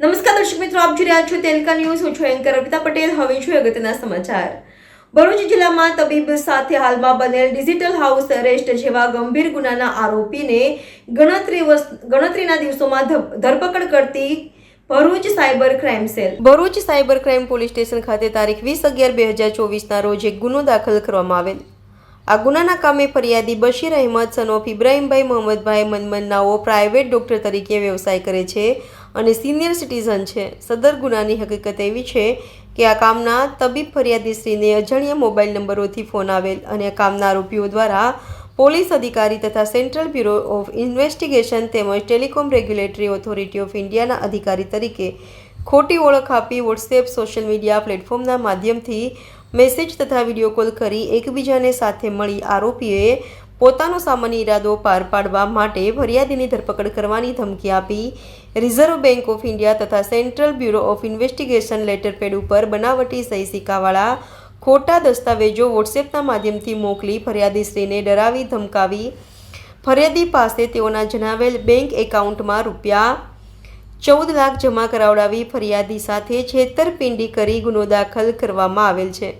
દર્શક મિત્રો, આપ જોઈ રહ્યા છો તેલકા ન્યૂઝ. હું છું એન્કર અર્પિતા પટેલ. હવે છું અગત્યના સમાચાર. ભરૂચ જિલ્લામાં તબીબ સાથે હાલમાં બનેલ ડિજિટલ હાઉસ અરેસ્ટ જેવા ગંભીર ગુનાના આરોપીને ગણતરી ગણતરીના દિવસોમાં ધરપકડ કરતી Bharuch cyber crime cell. Bharuch cyber crime police station ખાતે તારીખ વીસ અગિયાર બે હજાર ચોવીસના રોજ એક ગુનો દાખલ કરવામાં આવેલ. આ ગુનાના કામે ફરિયાદી બશીર અહેમદ સનોફ ઇબ્રાહીમભાઈ મોહમ્મદભાઈ મનમન્નાઓ પ્રાઇવેટ ડોક્ટર તરીકે વ્યવસાય કરે છે. અને સિનિયર સિટીઝન છે. સદર ગુનાની હકીકત એવી છે કે આ કામના તબીબ ફરિયાદીશ્રીને અજાણ્યા મોબાઈલ નંબરોથી ફોન આવેલ અને કામના આરોપીઓ દ્વારા પોલીસ અધિકારી તથા સેન્ટ્રલ બ્યુરો ઓફ ઇન્વેસ્ટિગેશન તેમજ ટેલિકોમ રેગ્યુલેટરી ઓથોરિટી ઓફ ઇન્ડિયાના અધિકારી તરીકે ખોટી ઓળખ આપી વોટ્સએપ સોશિયલ મીડિયા પ્લેટફોર્મના માધ્યમથી મેસેજ તથા વીડિયો કોલ કરી એકબીજાને સાથે મળી આરોપીઓએ પોતાનો સામાન્ય ઈરાદો પાર પાડવા માટે ફરિયાદીની ધરપકડ કરવાની ધમકી આપી. રિઝર્વ બેંક ઓફ ઇન્ડિયા તથા Central Bureau of Investigation letterpad ઉપર બનાવટી સહી સિક્કાવાળા ખોટા દસ્તાવેજો વોટ્સએપના માધ્યમથી મોકલી ફરિયાદીશ્રીને ડરાવી ધમકાવી. ફરિયાદી પાસે તેઓના જણાવેલ બેંક એકાઉન્ટમાં રૂપિયા ચૌદ લાખ જમા કરાવડાવી ફરિયાદી સાથે છેતરપિંડી કરી ગુનો દાખલ કરવામાં આવેલ છે.